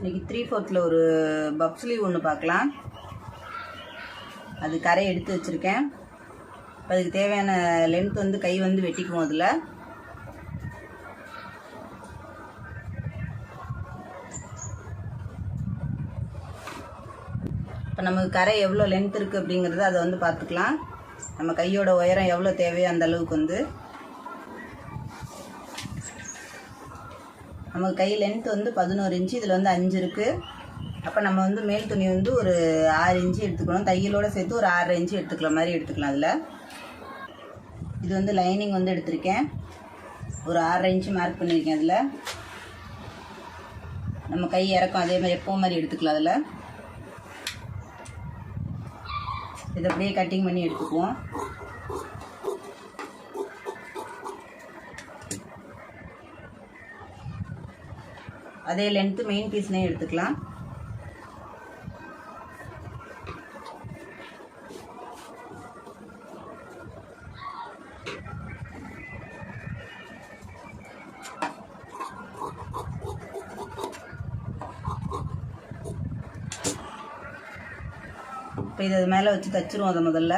இன்றைக்கி த்ரீ ஃபோர்த்தில் ஒரு பப் ஒன்று பார்க்கலாம். அது கரை எடுத்து வச்சுருக்கேன். இப்போ அதுக்கு தேவையான லென்த் வந்து கை வந்து வெட்டிக்குவோம் அதில். இப்போ நமக்கு கரை எவ்வளோ லென்த் இருக்குது அப்படிங்கிறத அதை வந்து பார்த்துக்கலாம். நம்ம கையோட உயரம் எவ்வளோ தேவையோ அந்த அளவுக்கு வந்து. நமக்கு கை லென்த் வந்து பதினோரு இன்ச்சு இதில் வந்து அஞ்சு இருக்குது அப்போ நம்ம வந்து மேல் துணி வந்து ஒரு ஆறு இன்ச்சு எடுத்துக்கணும். தையலோடு சேர்த்து ஒரு ஆறரை இன்ச்சு எடுத்துக்கிற மாதிரி எடுத்துக்கலாம் அதில். இது வந்து லைனிங் வந்து எடுத்திருக்கேன். ஒரு ஆறரை இன்ச்சு மார்க் பண்ணியிருக்கேன் அதில். நம்ம கை இறக்கம் அதே மாதிரி எப்போ மாதிரி எடுத்துக்கலாம் அதில். இதை அப்படியே கட்டிங் பண்ணி எடுத்துக்குவோம். அதே லென்த்து மெயின் பீஸ்னே எடுத்துக்கலாம். இப்போ இதை மேலே வச்சு தச்சிருவோம் அதை முதல்ல.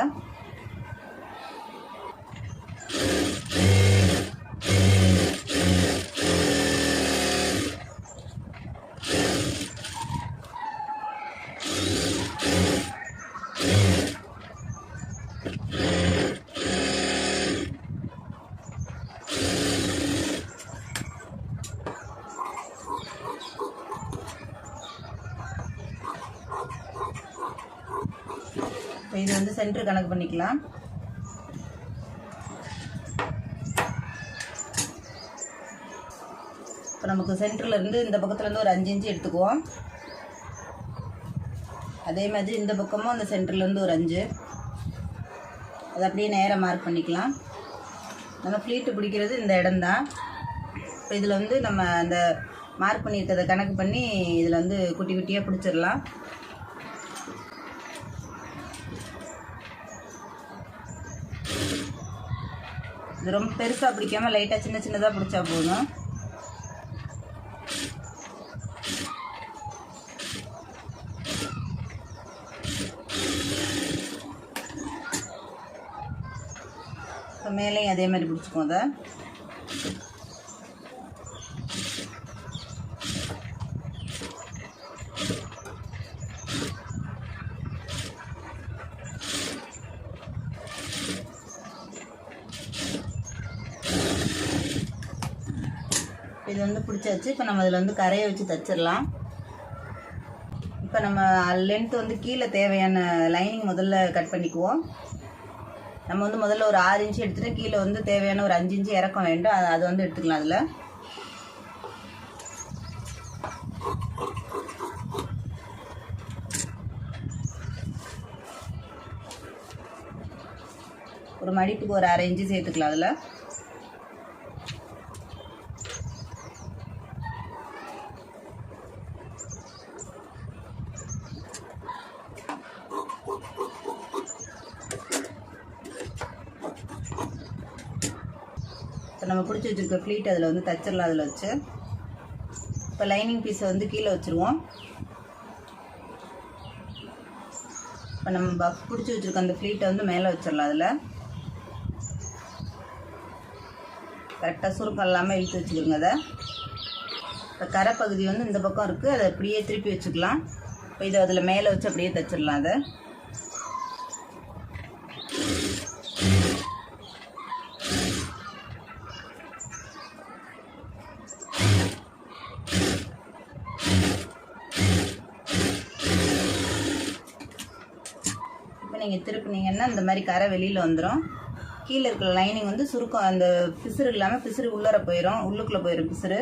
இப்போ இது வந்து சென்ட்ரு கணக்கு பண்ணிக்கலாம். இப்போ நமக்கு சென்ட்ருலேருந்து இந்த பக்கத்துலேருந்து ஒரு அஞ்சு இன்ச்சு எடுத்துக்குவோம். அதே மாதிரி இந்த பக்கமும் அந்த சென்டர்லேருந்து ஒரு அஞ்சு. அதை அப்படியே நேராக மார்க் பண்ணிக்கலாம். நம்ம ஃப்ளீட்டு பிடிக்கிறது இந்த இடம்தான். இப்போ இதில் வந்து நம்ம அந்த மார்க் பண்ணியிருக்கிறத கணக்கு பண்ணி இதில் வந்து குட்டி குட்டியாக பிடிச்சிடலாம். இது ரொம்ப பெருசாக பிடிக்காம லைட்டாக சின்ன சின்னதாக பிடிச்சா போதும். இப்போ மேலேயும் அதே மாதிரி பிடிச்சிக்குவோம் அதை. இது வந்து பிடிச்சாச்சு. இப்போ நம்ம அதில் வந்து கரையை வச்சு தச்சிடலாம். இப்போ நம்ம லென்த் வந்து கீழே தேவையான லைனிங் முதல்ல கட் பண்ணிக்குவோம். நம்ம வந்து முதல்ல ஒரு ஆறு இன்ச்சு எடுத்துகிட்டு கீழே வந்து தேவையான ஒரு அஞ்சு இன்ச்சு இறக்கம் வேண்டும். அது அது வந்து எடுத்துக்கலாம் அதில். ஒரு மடிப்புக்கு ஒரு அரை இன்ச்சு சேர்த்துக்கலாம் அதில். இப்போ நம்ம பிடிச்சி வச்சுருக்க ஃப்ளீட் அதில் வந்து தச்சிடலாம் அதில் வச்சு. இப்போ லைனிங் பீஸை வந்து கீழே வச்சுருவோம். இப்போ நம்ம பஃப் பிடிச்சி வச்சுருக்க அந்த ஃப்ளீட்டை வந்து மேலே வச்சிடலாம் அதில். கரெக்டாக சுருக்கம் இல்லாமல் இழுத்து வச்சுக்கோங்க அதை. இப்போ கரை பகுதி வந்து இந்த பக்கம் இருக்குது அதை அப்படியே திருப்பி வச்சுக்கலாம். இப்போ இதை அதில் மேலே வச்சு அப்படியே தச்சிடலாம் அதை. நீங்கள் திருப்பினீங்கன்னா இந்த மாதிரி கரை வெளியில் வந்துடும் கீழே இருக்கிற லைனிங் வந்து சுருக்கம் அந்த பிசுறு இல்லாமல் பிசுறு உள்ளர போயிடும் உள்ளுக்குள்ளே போயிடும் பிசுறு.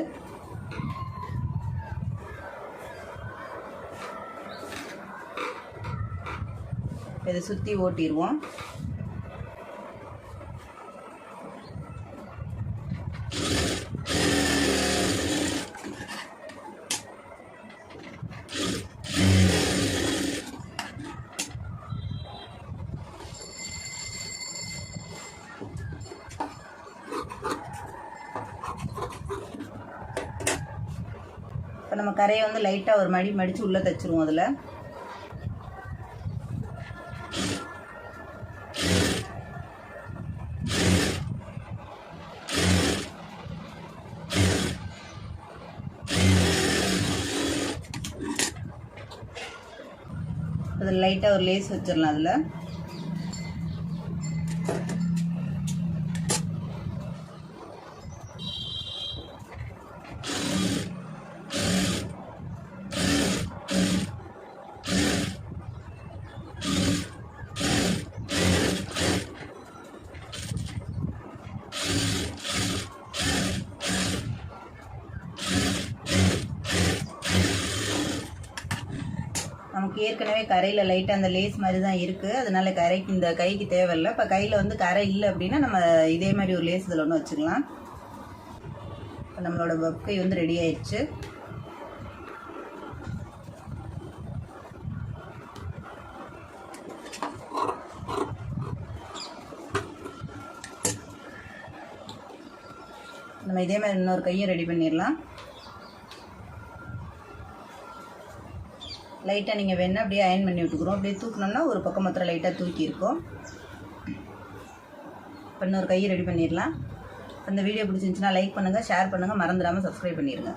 இதை சுற்றி ஓட்டிடுவோம் இப்போ நம்ம கரையை வந்து லைட்டாக ஒரு மடி மடித்து உள்ளே தைச்சிருவோம் அதில். அதில் லைட்டாக ஒரு லேஸ் வச்சிடலாம் அதில். நமக்கு ஏற்கனவே கரையில் லைட்டாக அந்த லேஸ் மாதிரி தான் இருக்குது அதனால கரைக்கு இந்த கைக்கு தேவையில்லை. இப்போ கையில் வந்து கரை இல்லை அப்படின்னா நம்ம இதே மாதிரி ஒரு லேஸ் இதில் ஒன்று வச்சுக்கலாம். இப்போ நம்மளோட பப்கை வந்து ரெடி ஆயிடுச்சு. நம்ம இதே மாதிரி இன்னொரு கையும் ரெடி பண்ணிடலாம். லைட்டாக நீங்கள் வேணால் அப்படியே அயன் பண்ணி விட்டுக்கிறோம். அப்படியே தூக்கணும்னா ஒரு பக்கம் மாத்திரம் லைட்டாக தூக்கி இருக்கும். இப்போ இன்னொரு கையை ரெடி பண்ணிடலாம். அந்த வீடியோ பிடிச்சிருந்துச்சுன்னா லைக் பண்ணுங்கள் ஷேர் பண்ணுங்கள் மறந்துடாமல் சப்ஸ்கிரைப் பண்ணிடுங்க.